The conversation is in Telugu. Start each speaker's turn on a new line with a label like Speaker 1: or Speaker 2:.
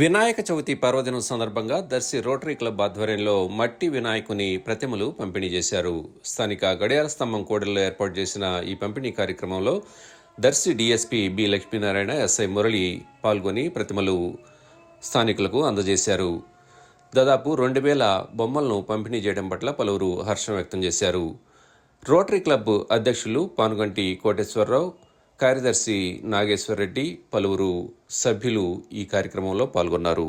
Speaker 1: Vinayaka Chavithi పర్వదినం సందర్భంగా దర్శి రోటరీ క్లబ్ ఆధ్వర్యంలో మట్టి వినాయకుని ప్రతిమలు పంపిణీ చేశారు. స్థానిక గడియార స్తంభం కోడల్లో ఏర్పాటు చేసిన ఈ పంపిణీ కార్యక్రమంలో Darsi DSP B Lakshminarayana SI Murali పాల్గొని ప్రతిమలు స్థానికులకు అందజేశారు. దాదాపు రెండు వేల బొమ్మలను పంపిణీ చేయడం పట్ల పలువురు హర్షం వ్యక్తం చేశారు. రోటరీ క్లబ్ అధ్యక్షులు పానుగంటి కోటేశ్వరరావు కార్యదర్శి నాగేశ్వర్ రెడ్డి పలువురు సభ్యులు ఈ కార్యక్రమంలో పాల్గొన్నారు.